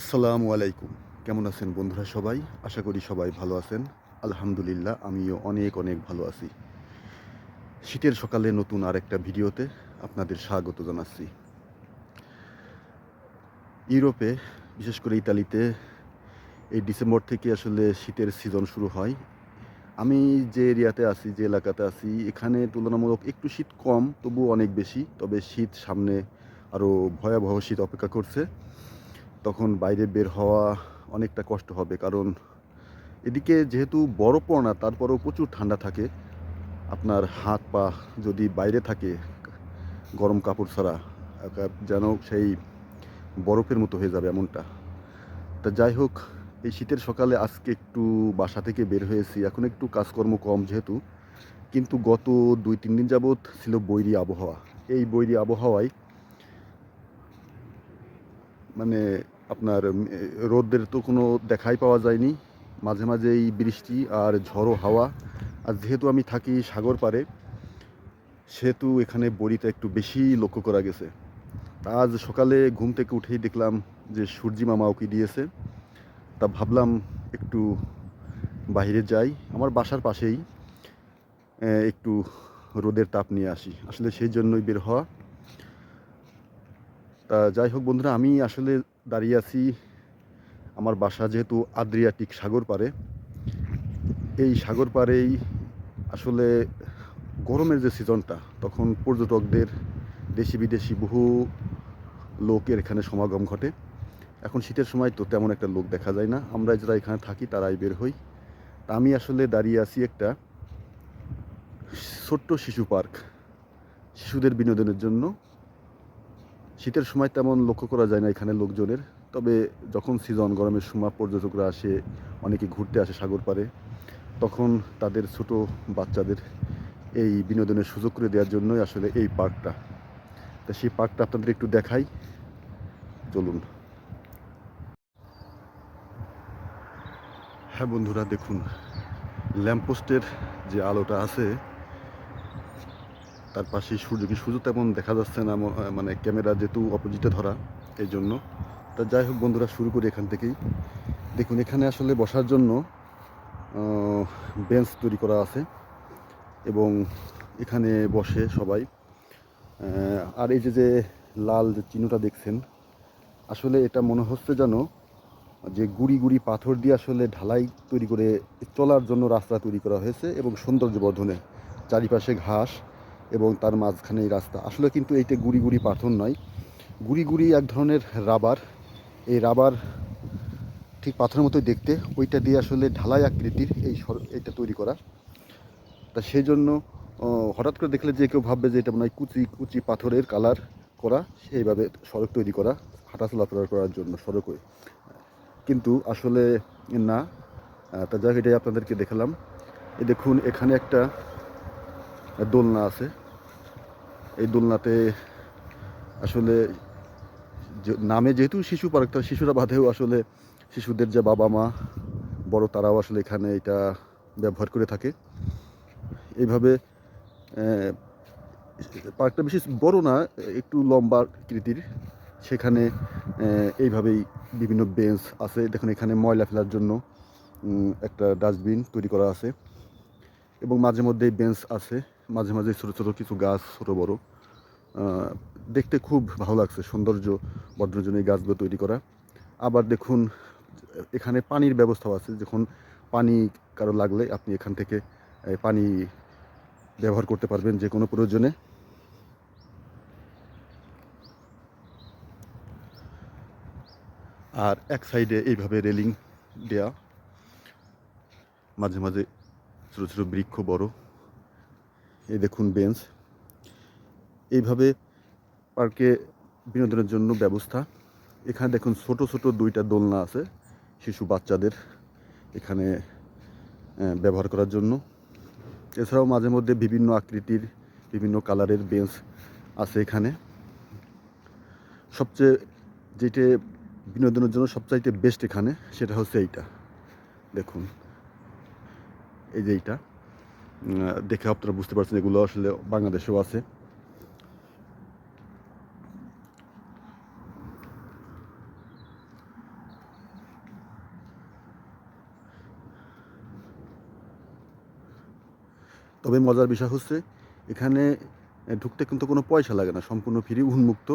আসসালামু আলাইকুম। কেমন আছেন বন্ধুরা সবাই? আশা করি সবাই ভালো আছেন। আলহামদুলিল্লাহ, আমিও অনেক অনেক ভালো আছি। শীতের সকালে নতুন আরেকটা ভিডিওতে আপনাদের স্বাগত জানাচ্ছি। ইউরোপে, বিশেষ করে ইতালিতে, এই ডিসেম্বর থেকে আসলে শীতের সিজন শুরু হয়। আমি যে এরিয়াতে আছি, যে এলাকাতে আছি, এখানে তুলনামূলক একটু শীত কম তবু অনেক বেশি। তবে শীত সামনে আরও ভয়াবহ শীত অপেক্ষা করছে। বাইরে বের হওয়া অনেকটা কষ্ট হবে, কারণ এদিকে যেহেতু বরফ পড়ে না, তারপরেও প্রচুর ঠান্ডা থাকে। আপনার হাত পা যদি বাইরে থাকে, গরম কাপড় ছাড়া যেন সেই বরফের মতো হয়ে যাবে এমনটা। তা যাই হোক, এই শীতের সকালে আজকে একটু বাসা থেকে বের হয়েছি, এখন একটু কাজকর্ম কম যেহেতু। কিন্তু গত দুই, তিন দিন যাবৎ ছিল বৈরি আবহাওয়া। এই বৈরী আবহাওয়ায় মানে আপনার রোদের তো কোনো দেখাই পাওয়া যায়নি। মাঝে মাঝে এই বৃষ্টি আর ঝড়ো হাওয়া। আর যেহেতু আমি থাকি সাগর পাড়ে, সেহেতু এখানে বড়িটা একটু বেশি লক্ষ্য করা গেছে। আজ সকালে ঘুম থেকে উঠেই দেখলাম যে সূর্যি মামা ওকে দিয়েছে। তা ভাবলাম একটু বাইরে যাই, আমার বাসার পাশেই একটু রোদের তাপ নিয়ে আসি। আসলে সেই জন্যই বের হওয়া। তা যাই হোক বন্ধুরা, আমি আসলে দাঁড়িয়ে আছি আমার বাসা যেহেতু আদ্রিয়াটিক সাগর পাড়ে। এই সাগর পাড়েই আসলে গরমের যে সিজনটা, তখন পর্যটকদের দেশি বিদেশি বহু লোকের এখানে সমাগম ঘটে। এখন শীতের সময় তো তেমন একটা লোক দেখা যায় না। আমরা যারা এখানে থাকি তারাই বের হই। তা আমি আসলে দাঁড়িয়ে আছি একটা ছোট্ট শিশু পার্ক, শিশুদের বিনোদনের জন্য। শীতের সময় তেমন লক্ষ্য করা যায় না এখানে লোকজনের। তবে যখন সিজন গরমের সময় পর্যটকরা আসে, অনেকে ঘুরতে আসে সাগর পাড়ে, তখন তাদের ছোট বাচ্চাদের এই বিনোদনের সুযোগ করে দেওয়ার জন্যই আসলে এই পার্কটা। তা সেই পার্কটা আপনাদের একটু দেখাই। চলুন। হ্যাঁ বন্ধুরা, দেখুন, ল্যাম্পপোস্টের যে আলোটা আছে তার পাশে সূর্য কি সূর্য তেমন দেখা যাচ্ছে না মানে ক্যামেরা যেহেতু অপোজিটে ধরা, এই জন্য। তা যাই হোক বন্ধুরা, শুরু করি এখান থেকেই। দেখুন, এখানে আসলে বসার জন্য বেঞ্চ তৈরি করা আছে এবং এখানে বসে সবাই। আর এই যে যে লাল যে চিহ্নটা দেখছেন, আসলে এটা মনে হচ্ছে যেন যে গুড়ি গুড়ি পাথর দিয়ে আসলে ঢালাই তৈরি করে চলার জন্য রাস্তা তৈরি করা হয়েছে এবং সৌন্দর্য বর্ধনে চারিপাশে ঘাস। এবং তার মাঝখানে এই রাস্তা। আসলে কিন্তু এইটা গুড়ি গুড়ি পাথর নয়। গুড়ি গুড়ি এক ধরনের রাবার। এই রাবার ঠিক পাথরের মতোই দেখতে। ওইটা দিয়ে আসলে ঢালাই আকৃতির এই এইটা তৈরি করা। তা সেই জন্য হঠাৎ করে দেখলে যে কেউ ভাববে যে এটা মনে হয় কুচি কুচি পাথরের কালার করা। সেইভাবে সড়ক তৈরি করা হাঁটা চলাফেরা করার জন্য সড়কে কিন্তু আসলে না। তা যাই হোক এটাই আপনাদেরকে দেখালাম। এই দেখুন, এখানে একটা দোলনা আছে। এই দোলনাতে আসলে নামে যেহেতু শিশু পার্ক, তো শিশুরা বাদেও আসলে শিশুদের যে বাবা মা, বড় তারাও আসলে এখানে এটা ব্যবহার করে থাকে। এইভাবে পার্কটা বেশি বড় না, একটু লম্বা আকৃতির। সেখানে এইভাবেই বিভিন্ন বেঞ্চ আছে। দেখুন, এখানে ময়লা ফেলার জন্য একটা ডাস্টবিন তৈরি করা আছে। এবং মাঝে মধ্যেই বেঞ্চ আছে। মাঝে মাঝে ছোটো ছোটো কিছু গাছ, ছোটো বড়। দেখতে খুব ভালো লাগছে, সৌন্দর্য বর্ধনের জন্য এই গাছগুলো তৈরি করা। আবার দেখুন, এখানে পানির ব্যবস্থাও আছে। যখন পানি কারও লাগলে আপনি এখান থেকে পানি ব্যবহার করতে পারবেন যে কোনো প্রয়োজনে। আর এক সাইডে এইভাবে রেলিং দেয়া। মাঝে মাঝে ছোটো ছোটো বৃক্ষ বড়। এই দেখুন বেঞ্চ। এইভাবে পার্কে বিনোদনের জন্য ব্যবস্থা। এখানে দেখুন ছোট ছোট দুইটা দোলনা আছে শিশু বাচ্চাদের এখানে ব্যবহার করার জন্য। এছাড়াও মাঝে মধ্যে বিভিন্ন আকৃতির, বিভিন্ন কালারের বেঞ্চ আছে এখানে। সবচেয়ে যেটা বিনোদনের জন্য সবচাইতে বেস্ট এখানে, সেটা হচ্ছে এইটা। দেখুন, এই যে এইটা। দেখে আপনারা বুঝতে পারছেন এগুলো আসলে বাংলাদেশেও আছে। তবে মজার বিষয় হচ্ছে, এখানে ঢুকতে কিন্তু কোনো পয়সা লাগে না, সম্পূর্ণ ফ্রি, উন্মুক্ত।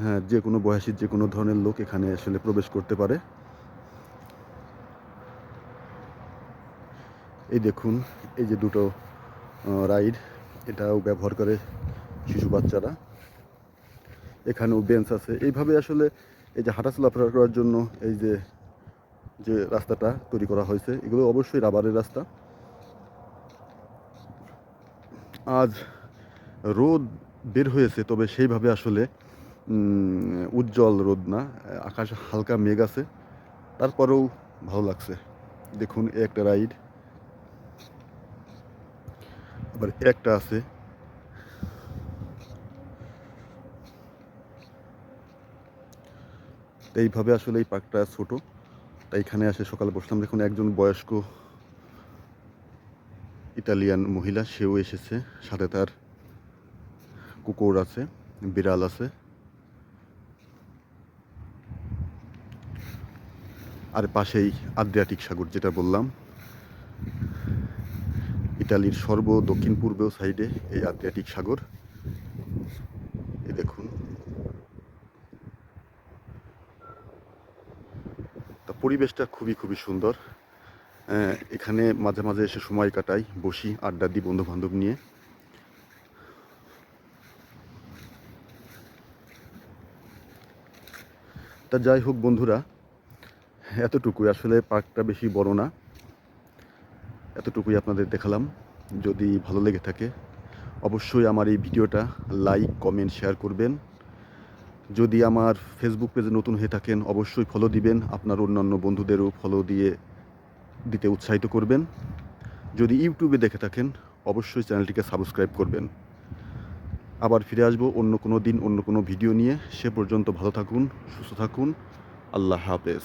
হ্যাঁ যে কোনো বয়সী যে কোনো ধরনের লোক এখানে আসলে প্রবেশ করতে পারে। এই দেখুন, এই যে দুটো রাইড, এটাও ব্যবহার করে শিশু বাচ্চারা। এখানেও বেঞ্চ আছে। এইভাবে আসলে এই যে হাঁটাচলা করার জন্য এই যে যে রাস্তাটা তৈরি করা হয়েছে, এগুলো অবশ্যই রাবারের রাস্তা। আজ রোদ বের হয়েছে, তবে সেইভাবে আসলে উজ্জ্বল রোদ না। আকাশ হালকা মেঘ আছে। তারপরেও ভালো লাগছে। দেখুন একটা রাইড। একটা আছে। এইভাবে আসলে এই পার্কটা ছোট। তাই এখানে আসে সকালে বসলাম। দেখুন, একজন বয়স্ক ইতালিয়ান মহিলা, সেও এসেছে। সাথে তার কুকুর আছে, বিড়াল আছে। আর পাশেই আদ্রিয়াটিক সাগর, যেটা বললাম। ইতালির সর্ব দক্ষিণ পূর্ব সাইডে এই আদ্রিয়াটিক সাগর। এই দেখুন। তা পরিবেশটা খুবই খুবই সুন্দর। এখানে মাঝে মাঝে এসে সময় কাটাই, বসি, আড্ডা দিই বন্ধু বান্ধব নিয়ে। তা যাই হোক বন্ধুরা, এতটুকুই। আসলে পার্কটা বেশি বড় না। এতটুকুই আপনাদের দেখালাম। যদি ভালো লেগে থাকে, অবশ্যই আমার এই ভিডিওটা লাইক কমেন্ট শেয়ার করবেন। যদি আমার ফেসবুক পেজে নতুন হয়ে থাকেন, অবশ্যই ফলো দিবেন। আপনার অন্যান্য বন্ধুদেরও ফলো দিয়ে দিতে উৎসাহিত করবেন। যদি ইউটিউবে দেখে থাকেন, অবশ্যই চ্যানেলটিকে সাবস্ক্রাইব করবেন। আবার ফিরে আসব অন্য কোনো দিন, অন্য কোনো ভিডিও নিয়ে। সে পর্যন্ত ভালো থাকুন, সুস্থ থাকুন। আল্লাহ হাফেজ।